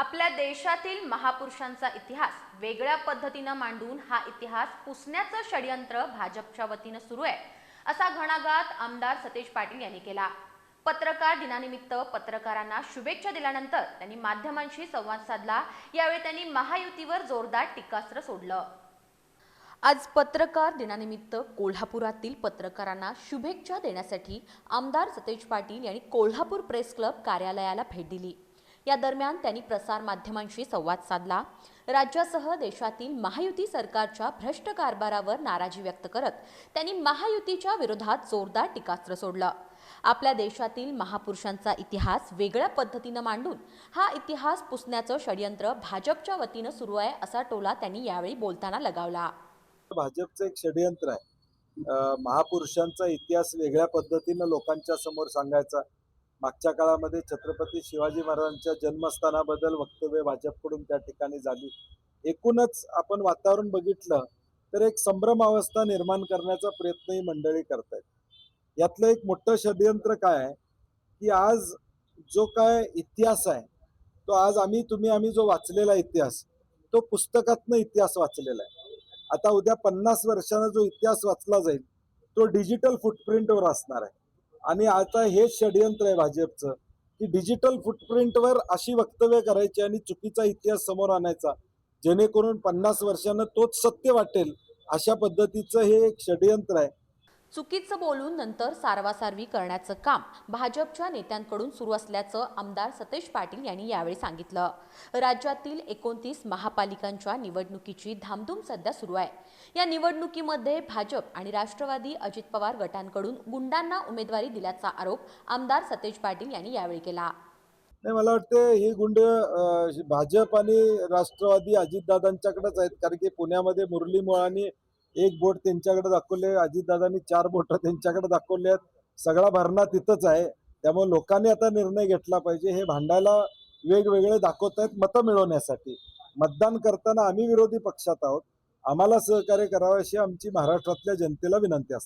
आपल्या देशातील महापुरुषांचा इतिहास वेगळ्या पद्धतीनं मांडून हा इतिहास पुसण्याचं षडयंत्र भाजपच्या वतीनं सुरू आहे असा घणाघात आमदार सतेज पाटील यांनी केला. पत्रकार दिनानिमित्त पत्रकारांना शुभेच्छा दिल्यानंतर त्यांनी माध्यमांशी संवाद साधला. यावेळी त्यांनी महायुतीवर जोरदार टीकास्त्र सोडलं. आज पत्रकार दिनानिमित्त कोल्हापुरातील पत्रकारांना शुभेच्छा देण्यासाठी आमदार सतेज पाटील यांनी कोल्हापूर प्रेस क्लब कार्यालयाला भेट दिली. या दरम्यान त्यांनी प्रसार माध्यमांशी संवाद साधला. राज्यासह देशातील महायुती सरकारच्या भ्रष्ट कारभारावर नाराजी व्यक्त करत त्यांनी महायुतीच्या विरोधात जोरदार टीकास्त्र सोडलं. आपल्या देशातील महापुरुषांचा इतिहास वेगळ्या पद्धतीनं मांडून हा इतिहास पुसण्याचं षडयंत्र भाजपच्या वतीनं सुरू आहे असा टोला त्यांनी यावेळी बोलताना लगावला. भाजपचं एक षडयंत्र आहे. अं, महापुरुषांचा इतिहास वेगळ्या पद्धतीनं लोकांच्या समोर सांगायचा मागच्या काळामध्ये छत्रपती शिवाजी महाराजांच्या जन्मस्थानाबद्दल वक्तव्य भाजपकडून त्या ठिकाणी झाली. एकूणच आपण वातावरण बघितलं तर एक संभ्रम अवस्था निर्माण करण्याचा प्रयत्न ही मंडळी करतायत. यातलं एक मोठं षडयंत्र काय आहे? की आज जो काय इतिहास आहे तो आज आम्ही तुम्ही आम्ही जो वाचलेला इतिहास तो पुस्तकातनं इतिहास वाचलेला आहे. आता उद्या पन्नास वर्षानं जो इतिहास वाचला जाईल तो डिजिटल फुटप्रिंटवर असणार आहे. आणि आता हे षडयंत्र आहे भाजपचं की डिजिटल फुटप्रिंटवर अशी वक्तव्य करायची आणि चुकीचा इतिहास समोर आणायचा जेणेकरून पन्नास वर्षानं तोच सत्य वाटेल अशा पद्धतीचं हे एक षडयंत्र आहे. चुकीचं बोलून नंतर सारवासारवी करण्याचं काम भाजपच्या नेत्यांकडून सुरू असल्याचं आमदार सतेज पाटील यांनी यावेळी सांगितलं. राज्यातील एकोणतीस महापालिकांच्या निवडणुकीची धामधूम सध्या सुरू आहे. या निवडणुकीमध्ये भाजप आणि राष्ट्रवादी अजित पवार गटांकडून गुंडांना उमेदवारी दिल्याचा आरोप आमदार सतेज पाटील यांनी यावेळी केला. नाही मला वाटतं हे गुंड अं, भाजप आणि राष्ट्रवादी अजितदादांच्याकडेच आहेत. कारण की पुण्यामध्ये मुरली मोळांनी एक बोट त्यांच्याकडे दाखवले अजितदादांनी चार बोट त्यांच्याकडे दाखवले आहेत. सगळा भरणा तिथंच आहे. त्यामुळे लोकांनी आता निर्णय घेतला पाहिजे. हे भांडायला वेगवेगळे दाखवत आहेत मतं मिळवण्यासाठी. मतदान करताना आम्ही विरोधी पक्षात आहोत. आम्हाला सहकार्य करावं अशी आमची महाराष्ट्रातल्या जनतेला विनंती असते.